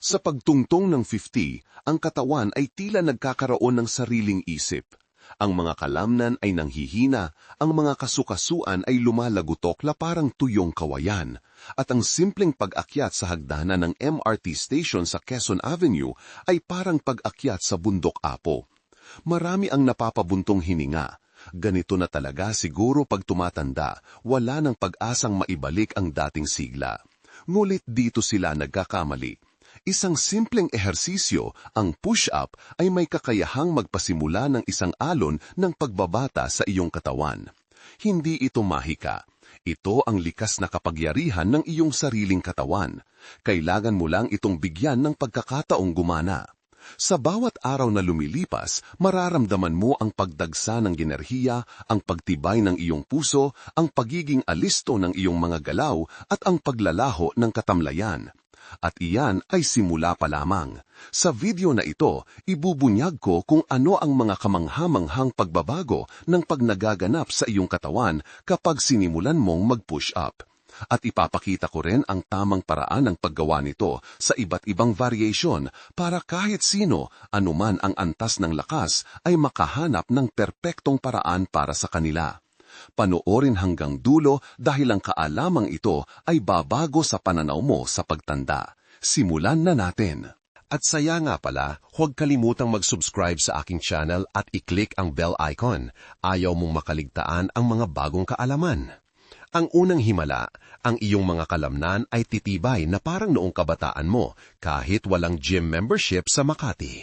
Sa pagtungtong ng 50, ang katawan ay tila nagkakaroon ng sariling isip. Ang mga kalamnan ay nanghihina, ang mga kasukasuan ay lumalagutok la parang tuyong kawayan, at ang simpleng pag-akyat sa hagdanan ng MRT station sa Quezon Avenue ay parang pag-akyat sa bundok apo. Marami ang napapabuntong hininga. Ganito na talaga siguro pag tumatanda, wala ng pag-asang maibalik ang dating sigla. Ngulit dito sila nagkakamali. Isang simpleng ehersisyo, ang push-up, ay may kakayahang magpasimula ng isang alon ng pagbabata sa iyong katawan. Hindi ito mahika. Ito ang likas na kapagyarihan ng iyong sariling katawan. Kailangan mo lang itong bigyan ng pagkakataong gumana. Sa bawat araw na lumilipas, mararamdaman mo ang pagdagsa ng enerhiya, ang pagtibay ng iyong puso, ang pagiging alisto ng iyong mga galaw, at ang paglalaho ng katamlayan. At iyan ay simula pa lamang. Sa video na ito, ibubunyag ko kung ano ang mga kamanghamanghang pagbabago ng pagnagaganap sa iyong katawan kapag sinimulan mong mag-push up. At ipapakita ko rin ang tamang paraan ng paggawa nito sa iba't ibang variation para kahit sino, anuman ang antas ng lakas, ay makahanap ng perpektong paraan para sa kanila. Panoorin hanggang dulo dahil ang kaalamang ito ay babago sa pananaw mo sa pagtanda. Simulan na natin. At saya nga pala, huwag kalimutang mag-subscribe sa aking channel at i-click ang bell icon. Ayaw mong makaligtaan ang mga bagong kaalaman. Ang unang himala, ang iyong mga kalamnan ay titibay na parang noong kabataan mo kahit walang gym membership sa Makati.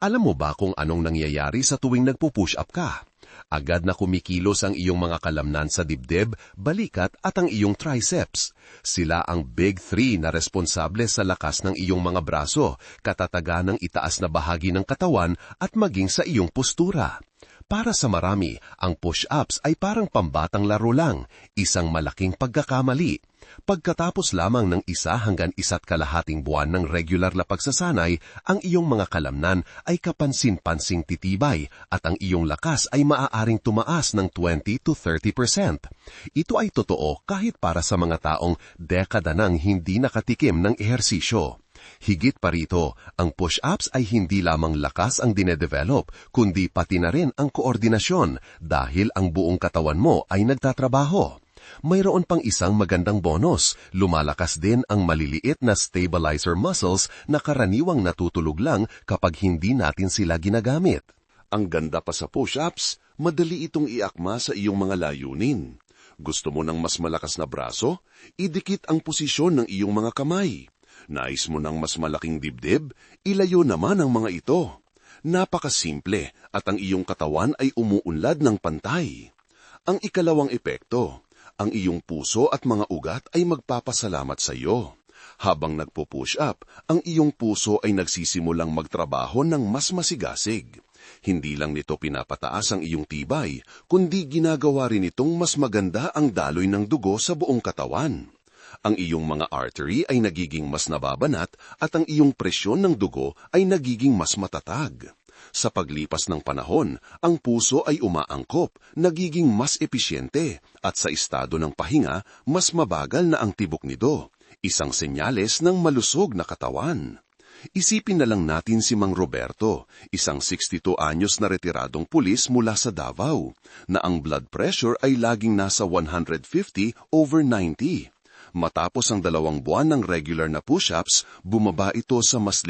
Alam mo ba kung anong nangyayari sa tuwing nagpo-push up ka? Agad na kumikilos ang iyong mga kalamnan sa dibdib, balikat at ang iyong triceps. Sila ang big three na responsable sa lakas ng iyong mga braso, katataga ng itaas na bahagi ng katawan at maging sa iyong postura. Para sa marami, ang push-ups ay parang pambatang laro lang, isang malaking pagkakamali. Pagkatapos lamang ng isa hanggang isa't kalahating buwan ng regular na pagsasanay, ang iyong mga kalamnan ay kapansin-pansing titibay at ang iyong lakas ay maaaring tumaas ng 20 to 30%. Ito ay totoo kahit para sa mga taong dekada nang hindi nakatikim ng ehersisyo. Higit pa rito, ang push-ups ay hindi lamang lakas ang dinedevelop, kundi pati na rin ang koordinasyon dahil ang buong katawan mo ay nagtatrabaho. Mayroon pang isang magandang bonus, lumalakas din ang maliliit na stabilizer muscles na karaniwang natutulog lang kapag hindi natin sila ginagamit. Ang ganda pa sa push-ups, madali itong iakma sa iyong mga layunin. Gusto mo ng mas malakas na braso? Idikit ang posisyon ng iyong mga kamay. Nais mo ng mas malaking dibdib? Ilayo naman ang mga ito. Napakasimple at ang iyong katawan ay umuunlad ng pantay. Ang ikalawang epekto, ang iyong puso at mga ugat ay magpapasalamat sa iyo. Habang nagpo-push up, ang iyong puso ay nagsisimulang magtrabaho ng mas masigasig. Hindi lang nito pinapataas ang iyong tibay, kundi ginagawa rin itong mas maganda ang daloy ng dugo sa buong katawan. Ang iyong mga artery ay nagiging mas nababanat at ang iyong presyon ng dugo ay nagiging mas matatag. Sa paglipas ng panahon, ang puso ay umaangkop, nagiging mas episyente, at sa estado ng pahinga, mas mabagal na ang tibok nito, isang senyales ng malusog na katawan. Isipin na lang natin si Mang Roberto, isang 62 anyos na retiradong pulis mula sa Davao, na ang blood pressure ay laging nasa 150 over 90. Matapos ang dalawang buwan ng regular na push-ups, bumaba ito sa mas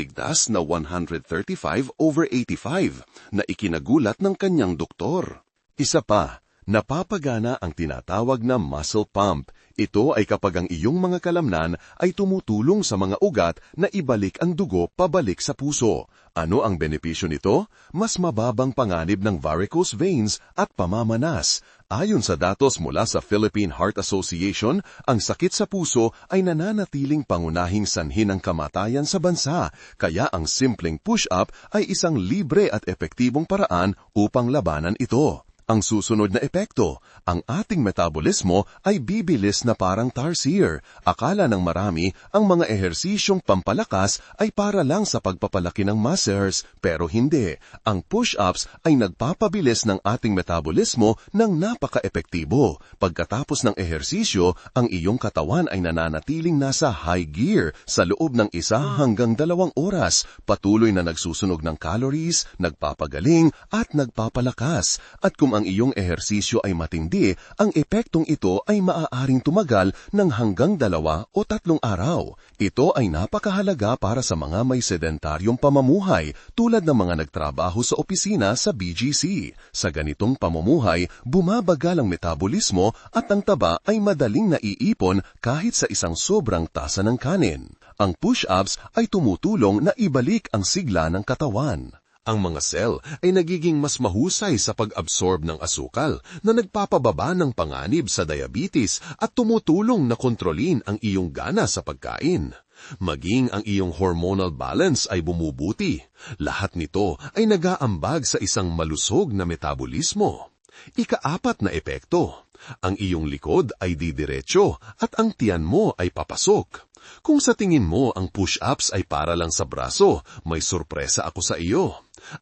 na 135 over 85 na ikinagulat ng kanyang doktor. Isa pa, napapagana ang tinatawag na muscle pump. Ito ay kapag ang iyong mga kalamnan ay tumutulong sa mga ugat na ibalik ang dugo pabalik sa puso. Ano ang benepisyo nito? Mas mababang panganib ng varicose veins at pamamanas. Ayon sa datos mula sa Philippine Heart Association, ang sakit sa puso ay nananatiling pangunahing sanhi ng kamatayan sa bansa, kaya ang simpleng push-up ay isang libre at epektibong paraan upang labanan ito. Ang susunod na epekto, ang ating metabolismo ay bibilis na parang tarsier. Akala ng marami, ang mga ehersisyong pampalakas ay para lang sa pagpapalaki ng muscles, pero hindi. Ang push-ups ay nagpapabilis ng ating metabolismo ng napaka-epektibo. Pagkatapos ng ehersisyo, ang iyong katawan ay nananatiling nasa high gear sa loob ng isa hanggang dalawang oras, patuloy na nagsusunog ng calories, nagpapagaling at nagpapalakas. At kung ang iyong ehersisyo ay matindi, ang epektong ito ay maaaring tumagal ng hanggang dalawa o tatlong araw. Ito ay napakahalaga para sa mga may sedentaryong pamumuhay tulad ng mga nagtrabaho sa opisina sa BGC. Sa ganitong pamumuhay, bumabagal ang metabolismo at ang taba ay madaling naiipon kahit sa isang sobrang tasa ng kanin. Ang push-ups ay tumutulong na ibalik ang sigla ng katawan. Ang mga cell ay nagiging mas mahusay sa pag-absorb ng asukal na nagpapababa ng panganib sa diabetes at tumutulong na kontrolin ang iyong gana sa pagkain. Maging ang iyong hormonal balance ay bumubuti. Lahat nito ay nagaambag sa isang malusog na metabolismo. Ikaapat na epekto. Ang iyong likod ay didiretso at ang tiyan mo ay papasok. Kung sa tingin mo ang push-ups ay para lang sa braso, may sorpresa ako sa iyo.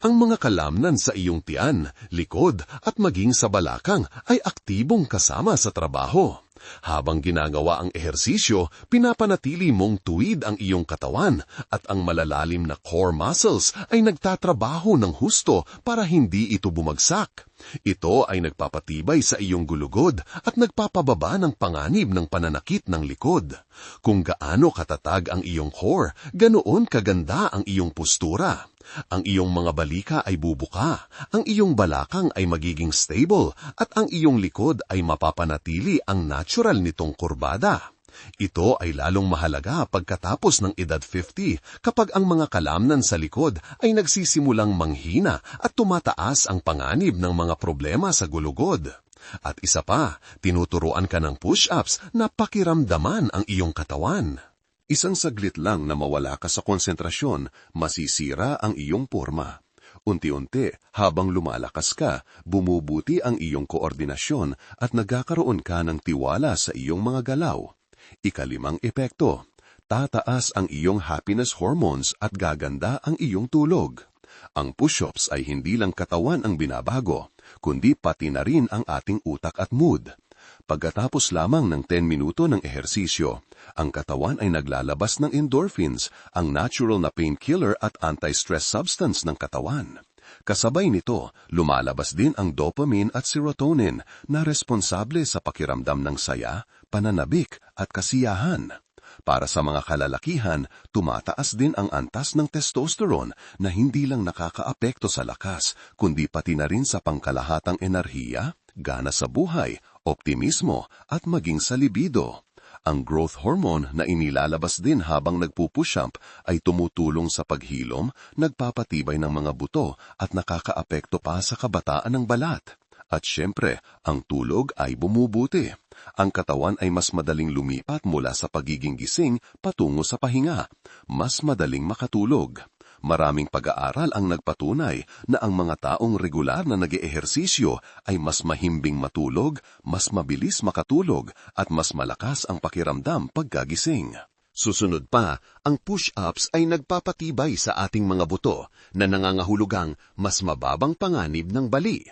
Ang mga kalamnan sa iyong tiyan, likod at maging sa balakang ay aktibong kasama sa trabaho. Habang ginagawa ang ehersisyo, pinapanatili mong tuwid ang iyong katawan at ang malalalim na core muscles ay nagtatrabaho ng husto para hindi ito bumagsak. Ito ay nagpapatibay sa iyong gulugod at nagpapababa ng panganib ng pananakit ng likod. Kung gaano katatag ang iyong core, ganoon kaganda ang iyong postura. Ang iyong mga balika ay bubuka, ang iyong balakang ay magiging stable, at ang iyong likod ay mapapanatili ang natural nitong kurbada. Ito ay lalong mahalaga pagkatapos ng edad 50 kapag ang mga kalamnan sa likod ay nagsisimulang manghina at tumataas ang panganib ng mga problema sa gulugod. At isa pa, tinuturuan ka ng push-ups na pakiramdaman ang iyong katawan. Isang saglit lang na mawala ka sa konsentrasyon, masisira ang iyong forma. Unti-unti, habang lumalakas ka, bumubuti ang iyong koordinasyon at nagkakaroon ka ng tiwala sa iyong mga galaw. Ikalimang epekto, tataas ang iyong happiness hormones at gaganda ang iyong tulog. Ang push-ups ay hindi lang katawan ang binabago, kundi pati na rin ang ating utak at mood. Pagkatapos lamang ng 10 minuto ng ehersisyo, ang katawan ay naglalabas ng endorphins, ang natural na painkiller at anti-stress substance ng katawan. Kasabay nito, lumalabas din ang dopamine at serotonin na responsable sa pakiramdam ng saya, pananabik at kasiyahan. Para sa mga kalalakihan, tumataas din ang antas ng testosterone na hindi lang nakakaapekto sa lakas, kundi pati na rin sa pangkalahatang enerhiya, gana sa buhay, optimismo at maging sa libido. Ang growth hormone na inilalabas din habang nagpupushamp ay tumutulong sa paghilom, nagpapatibay ng mga buto at nakakaapekto pa sa kabataan ng balat. At syempre, ang tulog ay bumubuti. Ang katawan ay mas madaling lumipat mula sa pagiging gising patungo sa pahinga. Mas madaling makatulog. Maraming pag-aaral ang nagpatunay na ang mga taong regular na nag-eehersisyo ay mas mahimbing matulog, mas mabilis makatulog, at mas malakas ang pakiramdam pagkagising. Susunod pa, ang push-ups ay nagpapatibay sa ating mga buto na nangangahulugang mas mababang panganib ng bali.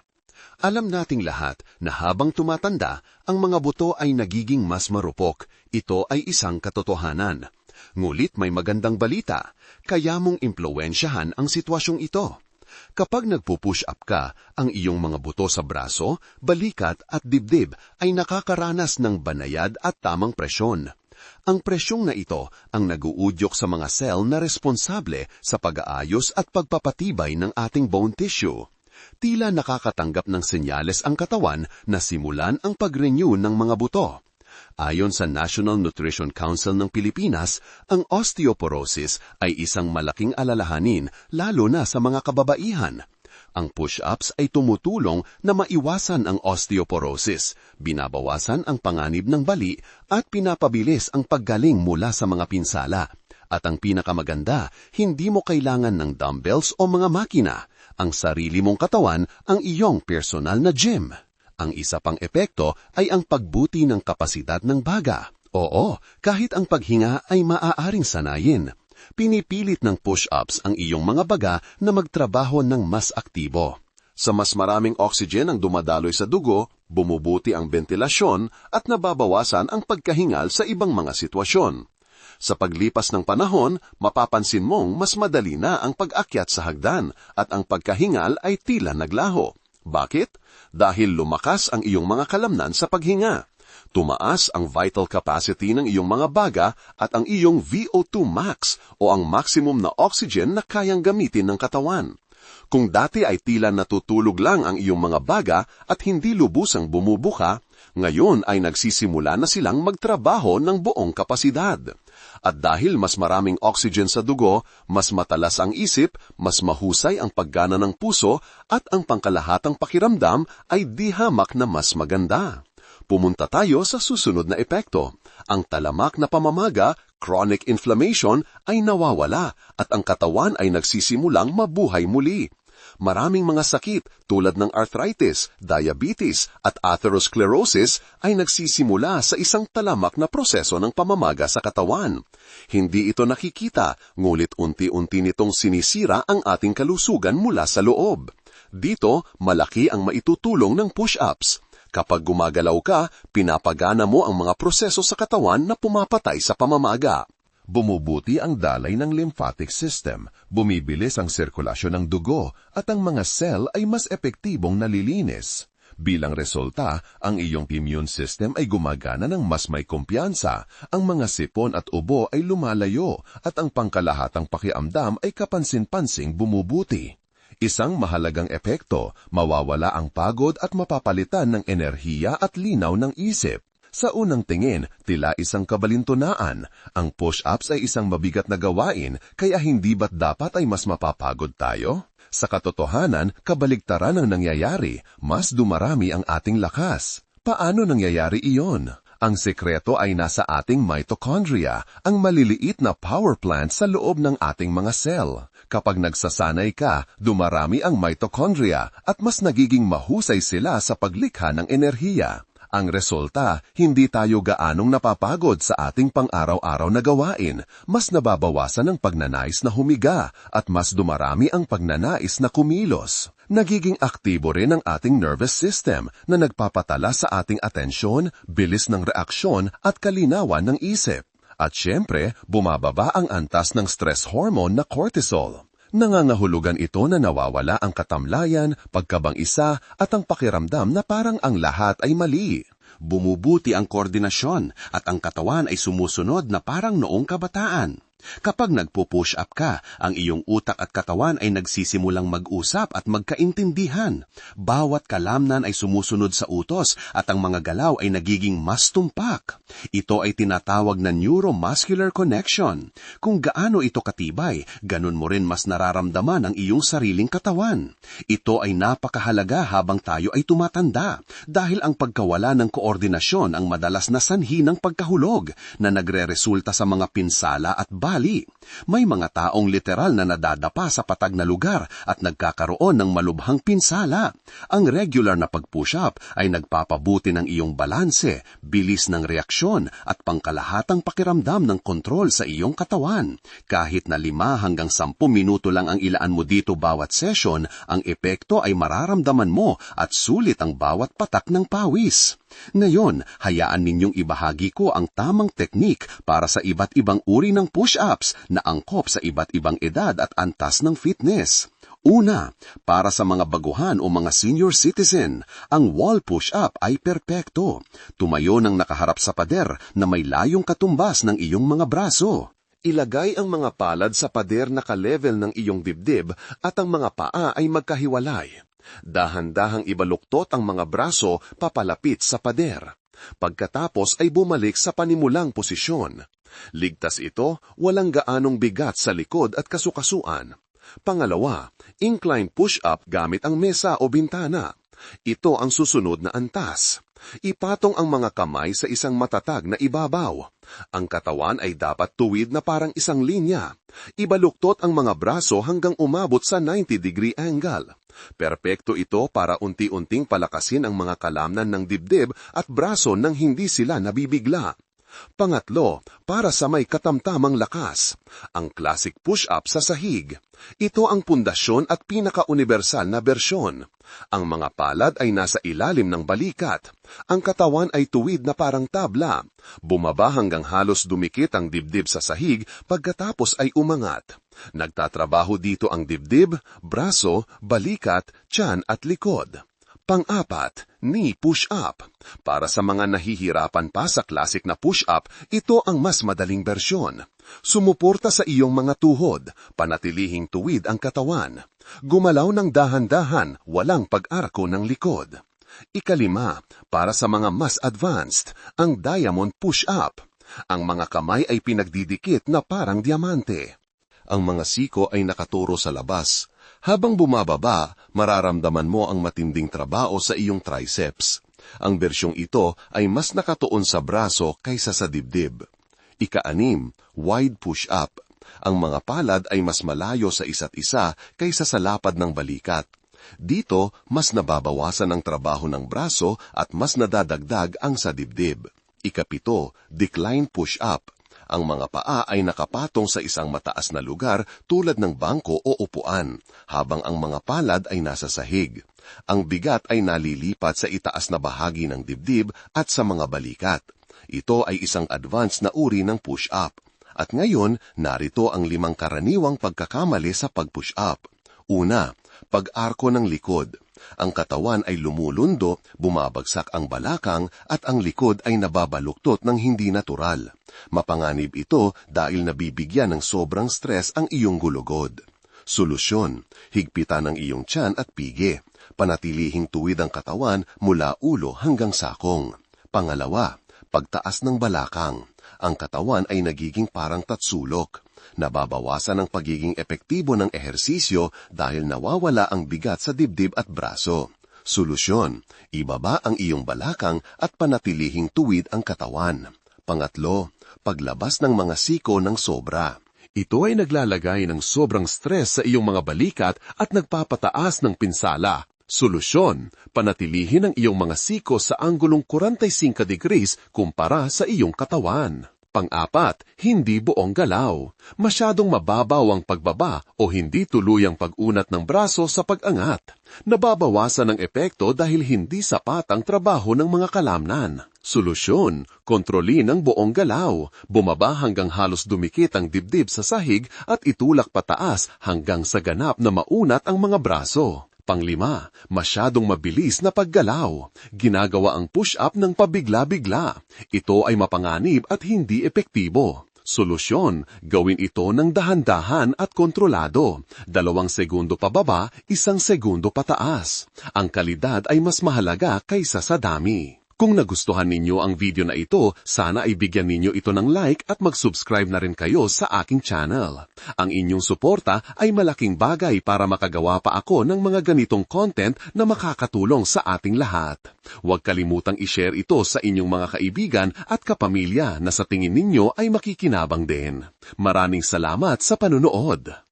Alam nating lahat na habang tumatanda, ang mga buto ay nagiging mas marupok. Ito ay isang katotohanan. Ngulit may magandang balita, kaya mong impluensyahan ang sitwasyong ito. Kapag nagpo-push up ka, ang iyong mga buto sa braso, balikat at dibdib ay nakakaranas ng banayad at tamang presyon. Ang presyong na ito ang naguudyok sa mga cell na responsable sa pag-aayos at pagpapatibay ng ating bone tissue. Tila nakakatanggap ng senyales ang katawan na simulan ang pag-renew ng mga buto. Ayon sa National Nutrition Council ng Pilipinas, ang osteoporosis ay isang malaking alalahanin lalo na sa mga kababaihan. Ang push-ups ay tumutulong na maiwasan ang osteoporosis, binabawasan ang panganib ng bali at pinapabilis ang paggaling mula sa mga pinsala. At ang pinakamaganda, hindi mo kailangan ng dumbbells o mga makina. Ang sarili mong katawan ang iyong personal na gym. Ang isa pang epekto ay ang pagbuti ng kapasidad ng baga. Oo, kahit ang paghinga ay maaaring sanayin. Pinipilit ng push-ups ang iyong mga baga na magtrabaho ng mas aktibo. Sa mas maraming oxygen ang dumadaloy sa dugo, bumubuti ang ventilasyon at nababawasan ang pagkahingal sa ibang mga sitwasyon. Sa paglipas ng panahon, mapapansin mong mas madali na ang pag-akyat sa hagdan at ang pagkahingal ay tila naglaho. Bakit? Dahil lumakas ang iyong mga kalamnan sa paghinga. Tumaas ang vital capacity ng iyong mga baga at ang iyong VO2 max o ang maximum na oxygen na kayang gamitin ng katawan. Kung dati ay tila natutulog lang ang iyong mga baga at hindi lubusang bumubuka, ngayon ay nagsisimula na silang magtrabaho ng buong kapasidad. At dahil mas maraming oxygen sa dugo, mas matalas ang isip, mas mahusay ang paggana ng puso, at ang pangkalahatang pakiramdam ay di hamak na mas maganda. Pumunta tayo sa susunod na epekto. Ang talamak na pamamaga, chronic inflammation, ay nawawala at ang katawan ay nagsisimulang mabuhay muli. Maraming mga sakit tulad ng arthritis, diabetes at atherosclerosis ay nagsisimula sa isang talamak na proseso ng pamamaga sa katawan. Hindi ito nakikita, ngulit unti-unti nitong sinisira ang ating kalusugan mula sa loob. Dito, malaki ang maitutulong ng push-ups. Kapag gumagalaw ka, pinapagana mo ang mga proseso sa katawan na pumapatay sa pamamaga. Bumubuti ang dalay ng lymphatic system, bumibilis ang sirkulasyon ng dugo, at ang mga cell ay mas epektibong nalilinis. Bilang resulta, ang iyong immune system ay gumagana ng mas may kumpiyansa, ang mga sipon at ubo ay lumalayo, at ang pangkalahatang pakiamdam ay kapansin-pansing bumubuti. Isang mahalagang epekto, mawawala ang pagod at mapapalitan ng enerhiya at linaw ng isip. Sa unang tingin, tila isang kabalintunaan. Ang push-ups ay isang mabigat na gawain, kaya hindi ba't dapat ay mas mapapagod tayo? Sa katotohanan, kabaligtaran ang nangyayari, mas dumarami ang ating lakas. Paano nangyayari iyon? Ang sekreto ay nasa ating mitochondria, ang maliliit na power plant sa loob ng ating mga cell. Kapag nagsasanay ka, dumarami ang mitochondria at mas nagiging mahusay sila sa paglikha ng enerhiya. Ang resulta, hindi tayo gaanong napapagod sa ating pang-araw-araw na gawain, mas nababawasan ang pagnanais na humiga, at mas dumarami ang pagnanais na kumilos. Nagiging aktibo rin ang ating nervous system na nagpapatala sa ating atensyon, bilis ng reaksyon at kalinawan ng isip. At syempre, bumababa ang antas ng stress hormone na cortisol. Nangangahulugan ito na nawawala ang katamlayan, pagkabang-isa at ang pakiramdam na parang ang lahat ay mali. Bumubuti ang koordinasyon at ang katawan ay sumusunod na parang noong kabataan. Kapag nagpo-push up ka, ang iyong utak at katawan ay nagsisimulang mag-usap at magkaintindihan. Bawat kalamnan ay sumusunod sa utos at ang mga galaw ay nagiging mas tumpak. Ito ay tinatawag na neuromuscular connection. Kung gaano ito katibay, ganun mo rin mas nararamdaman ang iyong sariling katawan. Ito ay napakahalaga habang tayo ay tumatanda dahil ang pagkawala ng koordinasyon ang madalas na sanhi ng pagkahulog na nagre-resulta sa mga pinsala at bali. May mga taong literal na nadadapa sa patag na lugar at nagkakaroon ng malubhang pinsala. Ang regular na pag-push-up ay nagpapabuti ng iyong balanse, bilis ng reaksyon at pangkalahatang pakiramdam ng kontrol sa iyong katawan. Kahit na lima hanggang sampu minuto lang ang ilaan mo dito bawat session, ang epekto ay mararamdaman mo at sulit ang bawat patak ng pawis. Ngayon, hayaan ninyong ibahagi ko ang tamang teknik para sa iba't ibang uri ng push-ups na angkop sa iba't ibang edad at antas ng fitness. Una, para sa mga baguhan o mga senior citizen, ang wall push-up ay perpekto. Tumayo ng nakaharap sa pader na may layong katumbas ng iyong mga braso. Ilagay ang mga palad sa pader na ka-level ng iyong dibdib at ang mga paa ay magkahiwalay. Dahan-dahang ibaluktot ang mga braso papalapit sa pader. Pagkatapos ay bumalik sa panimulang posisyon. Ligtas ito, walang gaanong bigat sa likod at kasukasuan. Pangalawa, incline push-up gamit ang mesa o bintana. Ito ang susunod na antas. Ipatong ang mga kamay sa isang matatag na ibabaw. Ang katawan ay dapat tuwid na parang isang linya. Ibaluktot ang mga braso hanggang umabot sa 90 degree angle. Perpekto ito para unti-unting palakasin ang mga kalamnan ng dibdib at braso nang hindi sila nabibigla. Pangatlo, para sa may katamtamang lakas, ang classic push-up sa sahig. Ito ang pundasyon at pinaka-universal na bersyon. Ang mga palad ay nasa ilalim ng balikat. Ang katawan ay tuwid na parang tabla. Bumaba hanggang halos dumikit ang dibdib sa sahig pagkatapos ay umangat. Nagtatrabaho dito ang dibdib, braso, balikat, tiyan at likod. Pang-apat, knee push-up. Para sa mga nahihirapan pa sa classic na push-up, ito ang mas madaling bersyon. Sumuporta sa iyong mga tuhod, panatilihing tuwid ang katawan. Gumalaw ng dahan-dahan, walang pag-arko ng likod. Ikalima, para sa mga mas advanced, ang diamond push-up. Ang mga kamay ay pinagdidikit na parang diamante. Ang mga siko ay nakaturo sa labas, habang bumababa, mararamdaman mo ang matinding trabaho sa iyong triceps. Ang bersyong ito ay mas nakatuon sa braso kaysa sa dibdib. Ika-anim, wide push-up. Ang mga palad ay mas malayo sa isa't isa kaysa sa lapad ng balikat. Dito, mas nababawasan ang trabaho ng braso at mas nadadagdag ang sa dibdib. Ikapito, decline push-up. Ang mga paa ay nakapatong sa isang mataas na lugar tulad ng bangko o upuan, habang ang mga palad ay nasa sahig. Ang bigat ay nalilipat sa itaas na bahagi ng dibdib at sa mga balikat. Ito ay isang advanced na uri ng push-up. At ngayon, narito ang limang karaniwang pagkakamali sa pag-push up. Una, pag-arko ng likod. Ang katawan ay lumulundo, bumabagsak ang balakang at ang likod ay nababaluktot ng hindi natural. Mapanganib ito dahil nabibigyan ng sobrang stress ang iyong gulugod. Solusyon, higpitan ang iyong tiyan at pigi. Panatilihing tuwid ang katawan mula ulo hanggang sakong. Pangalawa, pagtaas ng balakang. Ang katawan ay nagiging parang tatsulok. Nababawasan ang pagiging epektibo ng ehersisyo dahil nawawala ang bigat sa dibdib at braso. Solusyon, ibaba ang iyong balakang at panatilihing tuwid ang katawan. Pangatlo, paglabas ng mga siko ng sobra. Ito ay naglalagay ng sobrang stress sa iyong mga balikat at nagpapataas ng pinsala. Solusyon, panatilihin ang iyong mga siko sa anggulong 45 degrees kumpara sa iyong katawan. Pang-apat, hindi buong galaw. Masyadong mababaw ang pagbaba o hindi tuluyang pag-unat ng braso sa pag-angat. Nababawasan ang epekto dahil hindi sapat ang trabaho ng mga kalamnan. Solusyon, kontrolin ang buong galaw. Bumaba hanggang halos dumikit ang dibdib sa sahig at itulak pataas hanggang sa ganap na maunat ang mga braso. Panglima, masyadong mabilis na paggalaw. Ginagawa ang push-up ng pabigla-bigla. Ito ay mapanganib at hindi epektibo. Solusyon, gawin ito ng dahan-dahan at kontrolado. Dalawang segundo pababa, isang segundo pataas. Ang kalidad ay mas mahalaga kaysa sa dami. Kung nagustuhan ninyo ang video na ito, sana ay bigyan ninyo ito ng like at mag-subscribe na rin kayo sa aking channel. Ang inyong suporta ay malaking bagay para makagawa pa ako ng mga ganitong content na makakatulong sa ating lahat. Huwag kalimutang i-share ito sa inyong mga kaibigan at kapamilya na sa tingin ninyo ay makikinabang din. Maraming salamat sa panunood.